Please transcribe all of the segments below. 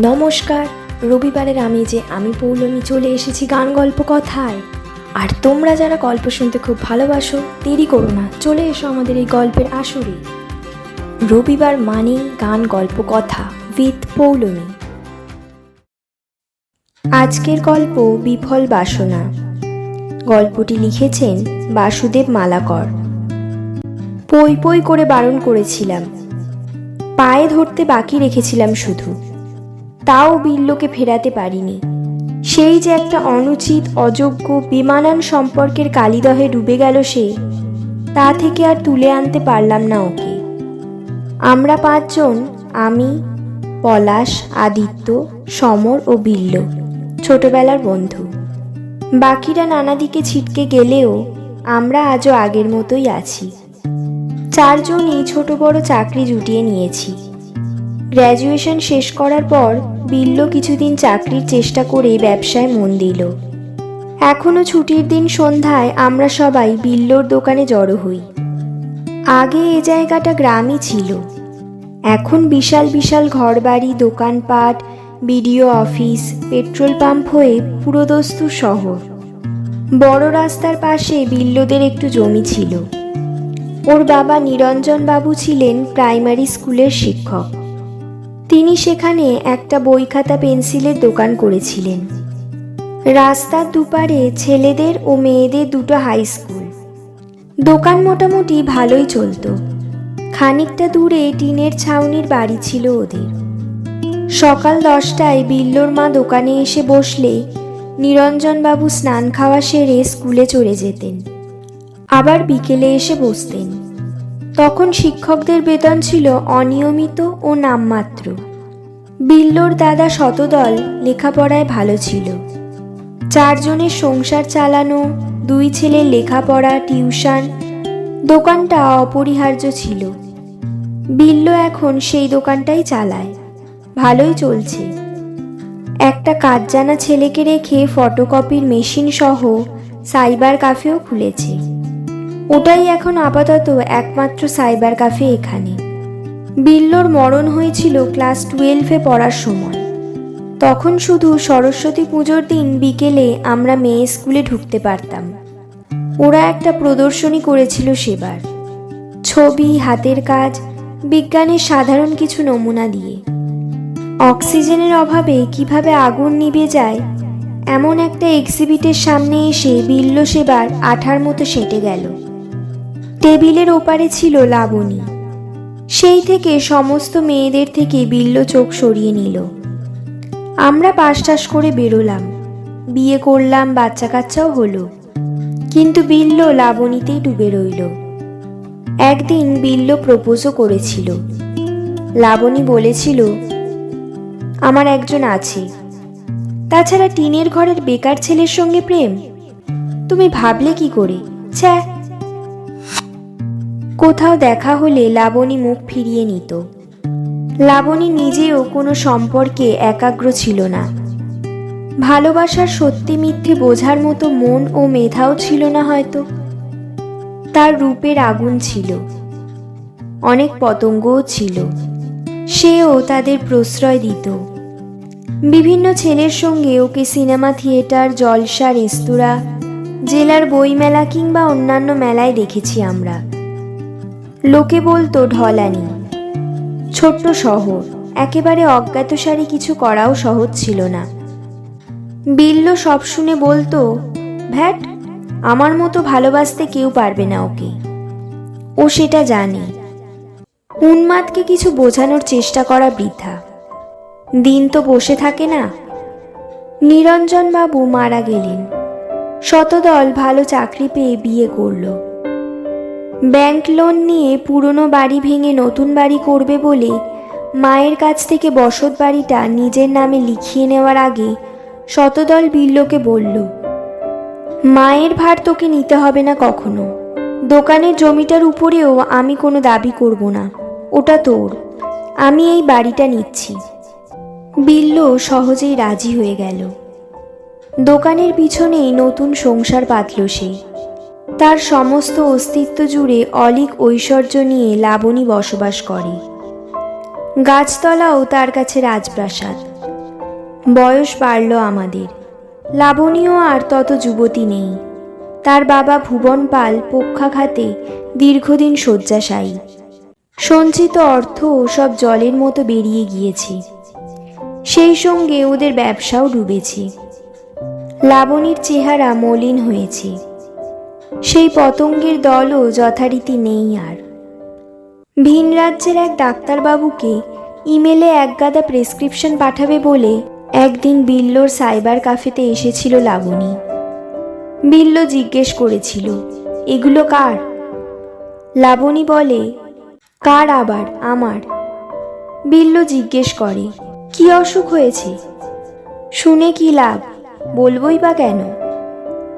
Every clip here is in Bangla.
নমস্কার, রবিবারের আমি যে আমি পৌলমী চলে এসেছি গান গল্প কথায়। আর তোমরা যারা গল্প শুনতে খুব ভালোবাসো, দেরি করো না, চলে এসো আমাদের এই গল্পের আসরে। রবিবার মানেই গান গল্প কথা উইথ পৌলমী। আজকের গল্প বিফল বাসনা। গল্পটি লিখেছেন বাসুদেব মালাকর। পই পই করে বারণ করেছিলাম। পায়ে ধরতে বাকি রেখেছিলাম শুধু। তাও বিল্লকে ফেরাতে পারিনি। সেই যে একটা অনুচিত, অযোগ্য, বেমানান সম্পর্কের কালিদহে ডুবে গেল সে, তা থেকে আর তুলে আনতে পারলাম না ওকে। আমরা পাঁচজন, আমি, পলাশ, আদিত্য, সমর ও বিল্ল, ছোটবেলার বন্ধু। বাকিরা নানা দিকে ছিটকে গেলেও আমরা আজও আগের মতোই আছি। চারজনই ছোট বড় চাকরি জুটিয়ে নিয়েছি। গ্র্যাজুয়েশন শেষ করার পর বিল্ল কিছুদিন চাকরির চেষ্টা করে ব্যবসায় মন দিল। এখনও ছুটির দিন সন্ধ্যায় আমরা সবাই বিল্লোর দোকানে জড়ো হই। আগে এ জায়গাটা গ্রামই ছিল। এখন বিশাল বিশাল ঘরবাড়ি, দোকানপাট, বিডিও অফিস, পেট্রোল পাম্প হয়ে পুরোদস্তু শহর। বড় রাস্তার পাশে বিল্লদের একটু জমি ছিল। ওর বাবা নিরঞ্জন বাবু ছিলেন প্রাইমারি স্কুলের শিক্ষক। তিনি সেখানে একটা বই খাতা পেন্সিলের দোকান করেছিলেন। রাস্তার দুপারে ছেলেদের ও মেয়েদের দুটো হাই স্কুল দোকান মোটামুটি ভালোই চলতো। খানিকটা দূরে টিনের ছাউনির বাড়ি ছিল ওদের। সকাল দশটায় বিল্লোর মা দোকানে এসে বসলে নিরঞ্জনবাবু স্নান খাওয়া সেরে স্কুলে চলে যেতেন। আবার বিকেলে এসে বসতেন। তখন শিক্ষকদের বেতন ছিল অনিয়মিত ও নামমাত্র। বিল্লোর দাদা শতদল লেখাপড়ায় ভালো ছিল। চারজনের সংসার চালানো, দুই ছেলের লেখাপড়া, টিউশন, দোকানটা অপরিহার্য ছিল। বিল্ল এখন সেই দোকানটাই চালায়। ভালোই চলছে। একটা কাজ জানা ছেলেকে রেখে ফটোকপির মেশিন সহ সাইবার কাফেও খুলেছে। ওটাই এখন আপাতত একমাত্র সাইবার কাফে এখানে। বিল্লোর মরণ হয়েছিল ক্লাস টুয়েলভে পড়ার সময়। তখন শুধু সরস্বতী পুজোর দিন বিকেলে আমরা মেয়ে স্কুলে ঢুকতে পারতাম। ওরা একটা প্রদর্শনী করেছিল সেবার। ছবি, হাতের কাজ, বিজ্ঞানের সাধারণ কিছু নমুনা দিয়ে। অক্সিজেনের অভাবে কীভাবে আগুন নিভে যায়, এমন একটা এক্সিবিটের সামনে এসে বিল্ল সেবার আঠার মতো সেটে গেল। টেবিলের ওপারে ছিল লাবণী। সেই থেকে সমস্ত মেয়েদের থেকে বিল্ল চোখ সরিয়ে নিল। আমরা পাশ টাস করে বেরোলাম। বিয়ে করলাম বাচ্চা কাচ্চাও হলো। কিন্তু বিল্ল লাবণীতেই ডুবে রইল। একদিন বিল্ল প্রপোজও করেছিল। লাবণী বলেছিল, আমার একজন আছে। তাছাড়া টিনের ঘরের বেকার ছেলের সঙ্গে প্রেম? তুমি ভাবলে কি করে? ছ্যা কোথাও দেখা হলে লাবণী মুখ ফিরিয়ে নিত। লাবণী নিজেও কোনো সম্পর্কে একাগ্র ছিল না। ভালোবাসার সত্যি মিথ্যে বোঝার মতো মন ও মেধাও ছিল না হয়তো। তার রূপের আগুন ছিল। অনেক পতঙ্গও ছিল। সেও তাদের প্রশ্রয় দিত। বিভিন্ন ছেলের সঙ্গে ওকে সিনেমা, থিয়েটার, জলসা, রেস্তোরাঁ, জেলার বইমেলা কিংবা অন্যান্য মেলায় দেখেছি আমরা। লোকে বলতো ঢলানি। ছোট্ট শহর, একেবারে অজ্ঞাতসারে কিছু করাও সহজ ছিল না। বিল্ল সব শুনে বলতো, ভ্যাট, আমার মতো ভালোবাসতে কেউ পারবে না ওকে। ও সেটা জানে। উন্মাদকে কিছু বোঝানোর চেষ্টা করা বৃথা। দিন তো বসে থাকে না। নিরঞ্জন বাবু মারা গেলেন। শতদল ভালো চাকরি পেয়ে বিয়ে করল। ব্যাংক লোন নিয়ে পুরনো বাড়ি ভেঙে নতুন বাড়ি করবে বলে মায়ের কাছ থেকে বসত বাড়িটা নিজের নামে লিখিয়ে নেওয়ার আগে শতদল বিল্লকে বলল, মায়ের ভার তোকে নিতে হবে না কখনো। দোকানের জমিটার উপরেও আমি কোনো দাবি করব না। ওটা তোর। আমি এই বাড়িটা নিচ্ছি। বিল্ল সহজেই রাজি হয়ে গেল। দোকানের পিছনেই নতুন সংসার পাতল সে। তার সমস্ত অস্তিত্ব জুড়ে অলিক ঐশ্বর্য নিয়ে লাবণী বসবাস করে। গাছতলাও তার কাছে রাজপ্রাসাদ। বয়স বাড়ল আমাদের। লাবণীও আর তত যুবতী নেই। তার বাবা ভুবন পাল পক্ষাঘাতে দীর্ঘদিন শয্যাশায়ী। সঞ্চিত অর্থ সব জলের মতো বেরিয়ে গিয়েছে। সেই সঙ্গে ওদের ব্যবসাও ডুবেছে। লাবণীর চেহারা মলিন হয়েছে। সেই পতঙ্গের দলও যথারীতি নেই আর। ভিন রাজ্যের এক ডাক্তারবাবুকে ইমেলে একগাদা প্রেসক্রিপশন পাঠাবে বলে একদিন বিল্লোর সাইবার কাফেতে এসেছিল লাবণী। বিল্ল জিজ্ঞেস করেছিল, এগুলো কার? লাবণী বলে, কার আবার আমার? বিল্ল জিজ্ঞেস করে, কি অসুখ হয়েছে? শুনে কি লাভ? বলবই বা কেন?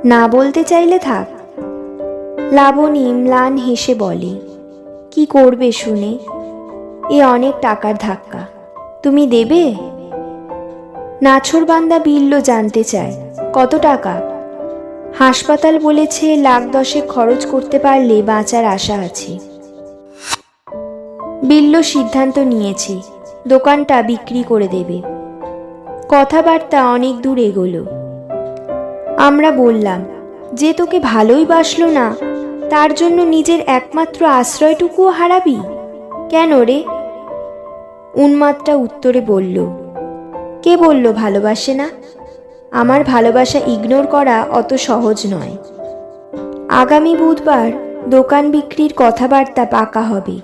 না বলতে চাইলে থাক। লাবণী ম্লান হেসে বলে, কি করবে শুনে? এ অনেক টাকার ধাক্কা। তুমি দেবে? নাছরবান্দা বিল্ল জানতে চায়, কত টাকা? হাসপাতাল বলেছে লাখ দশেক খরচ করতে পারলে বাঁচার আশা আছে। বিল্ল সিদ্ধান্ত নিয়েছে, দোকানটা বিক্রি করে দেবে। কথাবার্তা অনেক দূর এগোলো। আমরা বললাম, যে তোকে ভালোই বাসলো না তার জন্য নিজের একমাত্র আশ্রয়টুকুও হারাবি? কেন রে? উন্মাদটা উত্তরে বলল, কে বলল ভালোবাসে না? আমার ভালোবাসা ইগনোর করা অত সহজ নয়। আগামী বুধবার দোকান বিক্রির কথাবার্তা পাকা হবে।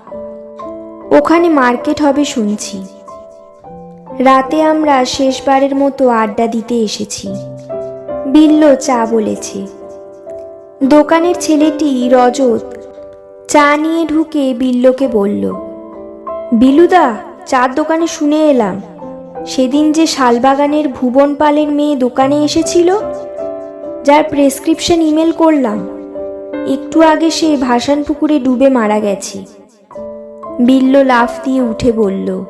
ওখানে মার্কেট হবে শুনছি। রাতে আমরা শেষবারের মতো আড্ডা দিতে এসেছি। বিল্ল চা বলেছে। দোকানের ছেলেটি রজত চা নিয়ে ঢুকে বিল্লকে বলল বিলুদা চার দোকানে শুনে এলাম। সেদিন যে শালবাগানের ভুবন পালের মেয়ে দোকানে এসেছিল, যার প্রেসক্রিপশন ইমেল করলাম, একটু আগে সে ভাসান পুকুরে ডুবে মারা গেছে। বিল্ল লাফ দিয়ে উঠে বলল,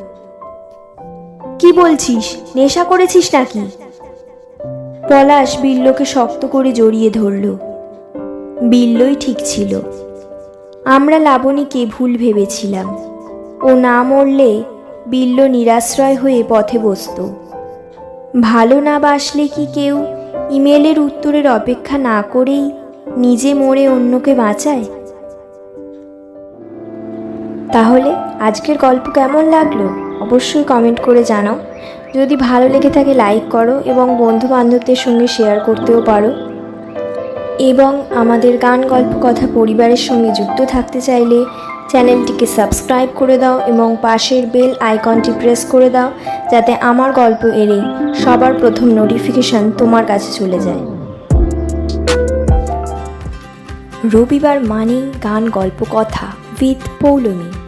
কি বলছিস? নেশা করেছিস নাকি? পলাশ বিল্লকে শক্ত করে জড়িয়ে ধরল। বিল্লই ঠিক ছিল। আমরা লাবণীকে ভুল ভেবেছিলাম। ও না মরলে বিল্ল নিরাশ্রয় হয়ে পথে বসত। ভালো না বাসলে কি কেউ ইমেলের উত্তরের অপেক্ষা না করেই নিজে মরে অন্যকে বাঁচায়? তাহলে আজকের গল্প কেমন লাগল? অবশ্যই কমেন্ট করে জানাও। যদি ভালো লেগে থাকে লাইক করো এবং বন্ধু বান্ধবদের সঙ্গে শেয়ার করতেও পারো। এবং আমাদের গান, গল্প, কথা পরিবারের সঙ্গে যুক্ত থাকতে চাইলে চ্যানেলটিকে সাবস্ক্রাইব করে দাও এবং পাশের বেল আইকনটি প্রেস করে দাও যাতে আমার গল্প এড়ে সবার প্রথম নোটিফিকেশন তোমার কাছে চলে যায়। রবিবার মানেই গান, গল্প, কথা উইথ পৌলমী।